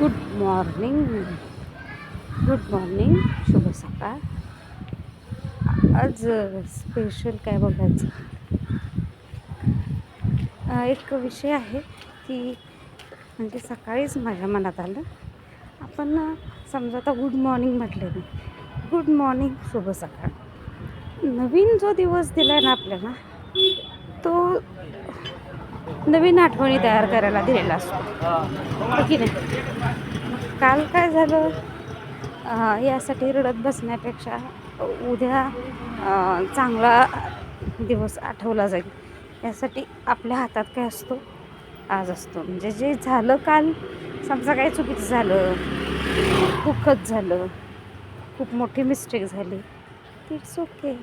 Good morning good morning शुभ सकाळ. आज स्पेशल काय बघायचं? एक विषय आहे की म्हणजे सकाळीच माझ्या मनात आलं. आपण समजा आता गुड मॉर्निंग म्हटले मी गुड मॉर्निंग शुभ सकाळ. नवीन जो दिवस दिला आहे ना आपल्याला तो नवीन आठवणी तयार करायला दिलेला असतो. हो की नाही? काल काय झालं? यासाठी रडत बसण्यापेक्षा उद्या चांगला दिवस आठवला जाईल. यासाठी आपल्या हातात काय असतो? आज असतो. म्हणजे जे झालं काल समजा काय चुकीचं झालं दुःखद झालं खूप मोठी मिस्टेक झाली इट्स ओके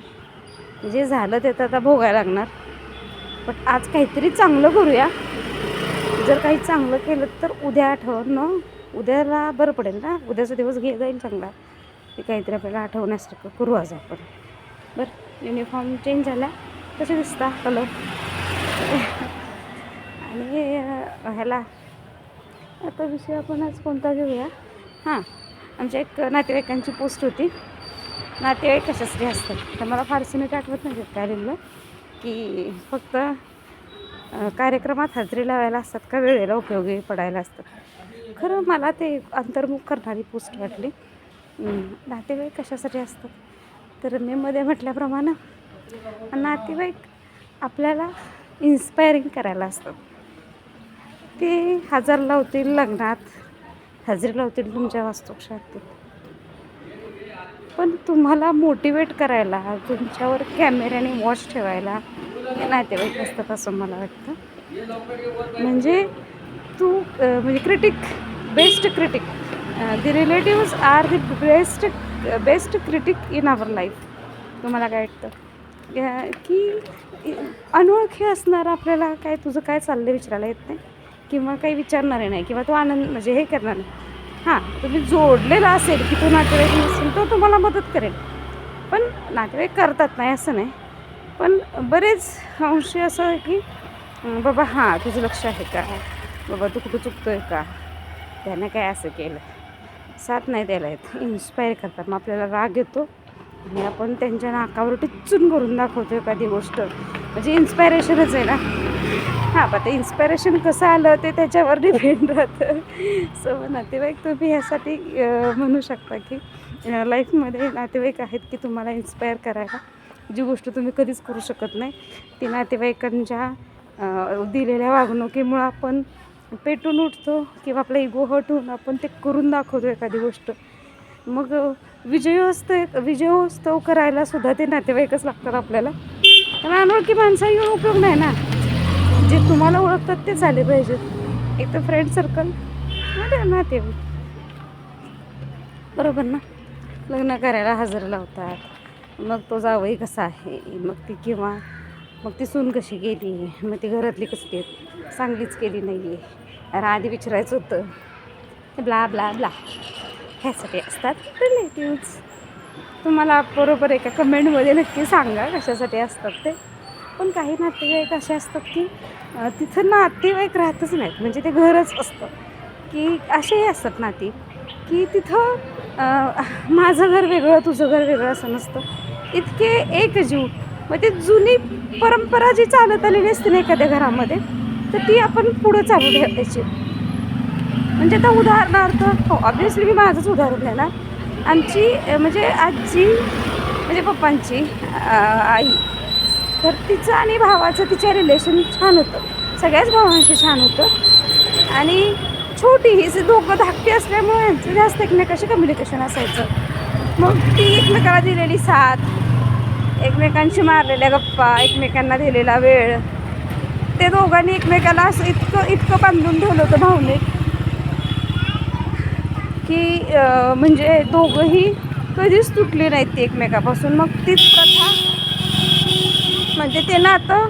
जे झालं ते तर आता भोगायला लागणार. बट आज काहीतरी चांगलं करूया. जर काही चांगलं केलं तर उद्या आठवण ना उद्याला बरं पडेल ना? उद्याचा दिवस घे जाईल चांगला. ते काहीतरी आपल्याला आठवण्यासारखं करू आज आपण. बरं युनिफॉर्म चेंज झाला. कसे दिसता? कलर आणि ह्याला. आता विषय आपण आज कोणता घेऊया? हां आमच्या एक नातेवाईकांची पोस्ट होती. नातेवाईक कशासाठी असतात. तर मला फारसे नीट आठवत नाही काय लिहिलं की फक्त कार्यक्रमात हजेरी लावायला असतात का? वेळेला उपयोगी पडायला असतात खरं मला ते अंतर्मुख करणारी पोस्ट वाटली. नातेवाईक कशासाठी असतात? तर मेमध्ये म्हटल्याप्रमाणे नातेवाईक आपल्याला इन्स्पायरिंग करायला असतात. ते हजार लावतील लग्नात हजेरी लावतील तुमच्या वास्तुशांतीत पण तुम्हाला मोटिवेट करायला तुमच्यावर कॅमेऱ्याने वॉच ठेवायला हे नातेवाईक असतात असं मला वाटतं. म्हणजे तू म्हणजे critic best critic the relatives are the best best critic in our life तुम्हाला काय वाटतं? की अनोळखी असणारा आपल्याला काय तुझं काय चाललं विचारायला येत नाही? किंवा काही विचारणारे नाही? किंवा तो आनंद म्हणजे हे करणार नाही? हां तुम्ही जोडलेला असेल की तो नातेवाईक नसेल तो तुम्हाला मदत करेल. पण नातेवाईक करतात नाही असं नाही. पण बरेच अंशी असं आहे की बाबा हां तुझं लक्ष आहे का? बाबा तू कुठं चुकतो आहे का? त्यानं काय असं केलं? साथ नाही द्यायला येत. इन्स्पायर करतात. मग आपल्याला राग येतो. आणि आपण त्यांच्या नाकावर टिचून करून दाखवतो एखादी गोष्ट. म्हणजे इन्स्पायरेशनच आहे ना. हां पण ते इन्स्पायरेशन कसं आलं ते त्याच्यावर डिपेंड राहतं. सो नातेवाईक तुम्ही ह्यासाठी म्हणू शकता की लाईफमध्ये नातेवाईक आहेत की तुम्हाला इन्स्पायर करायला. जी गोष्ट तुम्ही कधीच करू शकत नाही. ती नातेवाईकांच्या दिलेल्या वागणुकीमुळं आपण पेटून उठतो किंवा आपला इगो हट होऊन आपण ते करून दाखवतो एखादी गोष्ट. मग अं, विजयोत्सव विजयोत्सव करायला सुद्धा ते नातेवाईकच लागतात आपल्याला. कारण अनोळखी माणसं येऊन उपयोग नाही ना. जे तुम्हाला ओळखतात ते झाले पाहिजेत एक तर फ्रेंड सर्कल नातेवाईक. बरोबर ना? लग्न करायला हजर लावतात. मग तो जावई कसा आहे? मग ती किंवा मग ती सून कशी गेली? मग ती घरातली कसली आहेत चांगलीच केली नाही आहे अरे आधी विचारायचं होतं. Blah blah blah. ह्यासाठी असतात रिलेटिव्ज तुम्हाला बरोबर एका कमेंटमध्ये नक्की सांगा कशासाठी असतात ते. पण काही नातेवाईक असे असतात की तिथं नातेवाईक राहतच नाहीत. म्हणजे ते घरच असतं. की असेही असतात नाती की तिथं माझं घर वेगळं तुझं घर वेगळं असं नसतं. इतके एक जीव. मग ती जुनी परंपरा जी चालत आलेली असते ना एखाद्या घरामध्ये तर ती आपण पुढं चालू ठेवायची. म्हणजे आता उदाहरणार्थ हो ऑब्विसली मी माझंच उदाहरण देणार. आमची म्हणजे आजी म्हणजे पप्पांची आई तर तिचं आणि भावाचं तिच्या रिलेशन छान होतं. सगळ्याच भावांशी छान होतं. आणि छोटी ही जी दोघं धाकटी असल्यामुळे यांचं जास्त एकमेकाशी कम्युनिकेशन असायचं. मग ती एकमेकाला दिलेली साथ एकमेकांशी मारलेल्या गप्पा एकमेकांना दिलेला वेळ ते दोघांनी एकमेकाला असं इतकं इतकं बांधून ठेवलं होतं भावनिक. की म्हणजे दोघंही कधीच तुटली नाहीत ती एकमेकापासून. मग तीच प्रथा म्हणजे ते नातं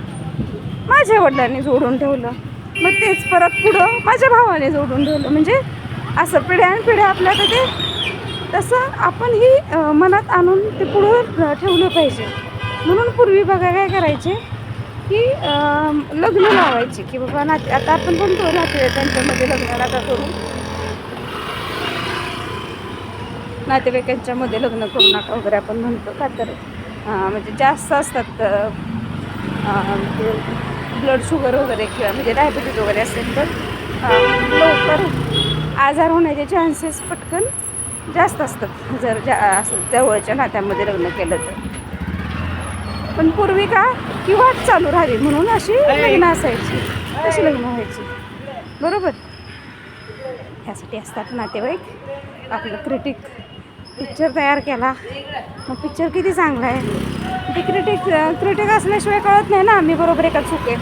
माझ्या वडिलांनी जोडून ठेवलं. मग तेच परत पुढं माझ्या भावाने जोडून ठेवलं. म्हणजे असं पिढ्यान पिढ्या आपल्या तर ते तसं आपणही मनात आणून ते पुढं ठेवलं पाहिजे. म्हणून पूर्वी बघा काय करायचे की लग्न लावायचे. की बाबा नाते आता आपण म्हणतो नातेवाईकांच्यामध्ये लग्न आता करू. नातेवाईकांच्यामध्ये लग्न करू नका वगैरे आपण म्हणतो. का तर म्हणजे जास्त असतात ब्लड शुगर वगैरे किंवा म्हणजे डायबिटीज वगैरे असेल तर लवकर आजार होण्याचे चान्सेस पटकन जास्त असतात. जर जा असं जवळच्या नात्यामध्ये लग्न केलं तर. पण पूर्वी का की वाट चालू राहावी म्हणून अशी लग्न असायची. अशी लग्न व्हायची. बरोबर? ह्यासाठी असतात नातेवाईक. आपलं क्रिटिक पिक्चर तयार केला. मग पिक्चर किती चांगला आहे? ते क्रिटिक क्रिटिक असल्याशिवाय कळत नाही ना आम्ही बरोबर एका चुके?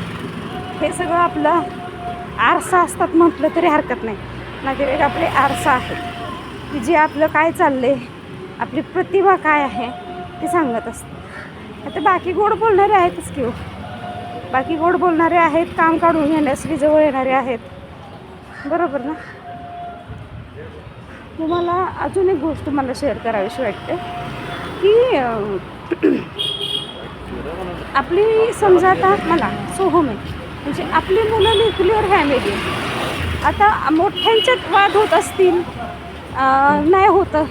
हे सगळं आपलं आरसा असतात म्हटलं तरी हरकत नाही. नातेवाईक आपले आरसा आहेत की जे आपलं काय चाललं आहे आपली प्रतिभा काय आहे ते सांगत असते. आता बाकी गोड बोलणारे आहेतच की हो. बाकी गोड बोलणारे आहेत काम काढून घेण्यासाठी जवळ येणारे आहेत. बरोबर ना? तुम्हाला अजून एक गोष्ट मला शेअर करावीशी वाटते की आपली समजा आता मला सोहम आहे. म्हणजे आपली मुलं न्यूक्लिअर फॅमिली आता मोठ्यांच्यात वाद होत असतील नाही होतं.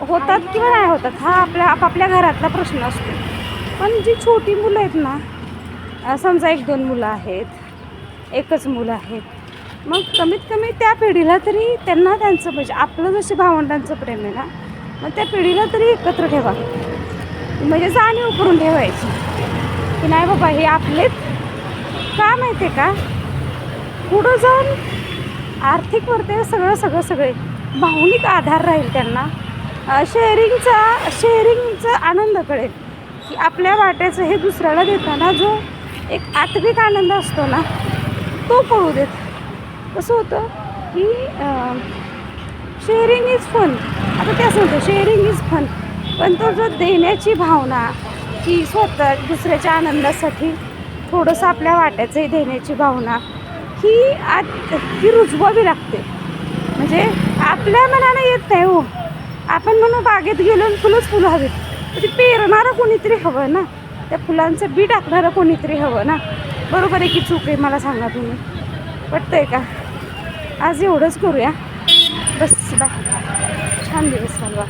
होतात किंवा नाही होतात हा आपल्या आपापल्या घरातला प्रश्न असतो. पण जी छोटी मुलं आहेत ना समजा एक दोन मुलं आहेत एकच मुलं आहेत मग कमीत कमी त्या पिढीला तरी त्यांना त्यांचं म्हणजे आपलं जसे भावंडांचं प्रेम आहे ना मग त्या पिढीला तरी एकत्र ठेवा. म्हणजे जाणीव करून ठेवायची. की नाही बाबा हे आपलेच. का माहिती आहे का? पुढं जाऊन आर्थिक वर्ते सगळं सगळं सगळे भावनिक आधार राहील त्यांना. शेअरिंगचा शेअरिंगचा आनंद कळेल. की आपल्या वाट्याचं हे दुसऱ्याला देताना जो एक आत्मिक आनंद असतो ना तो कळू देत. कसं होतं की शेअरिंग इज फन आता ते असं होतं शेअरिंग इज फन पण तो जो देण्याची भावना की स्वतः दुसऱ्याच्या आनंदासाठी थोडंसं आपल्या वाट्याचंही देण्याची भावना ही आत ही रुजवावी लागते. म्हणजे आपल्या मनाला येत नाही हो. आपण म्हणून बागेत गेलो आणि फुलंच फुलं हवीत. ते ती पेरणारं कोणीतरी हवं ना. त्या फुलांचं बी टाकणारं कोणीतरी हवं ना. बरोबर आहे की चूक आहे मला सांगा तुम्ही? पटतंय का? आज एवढंच करूया. बस बाय छान दिवस घालवा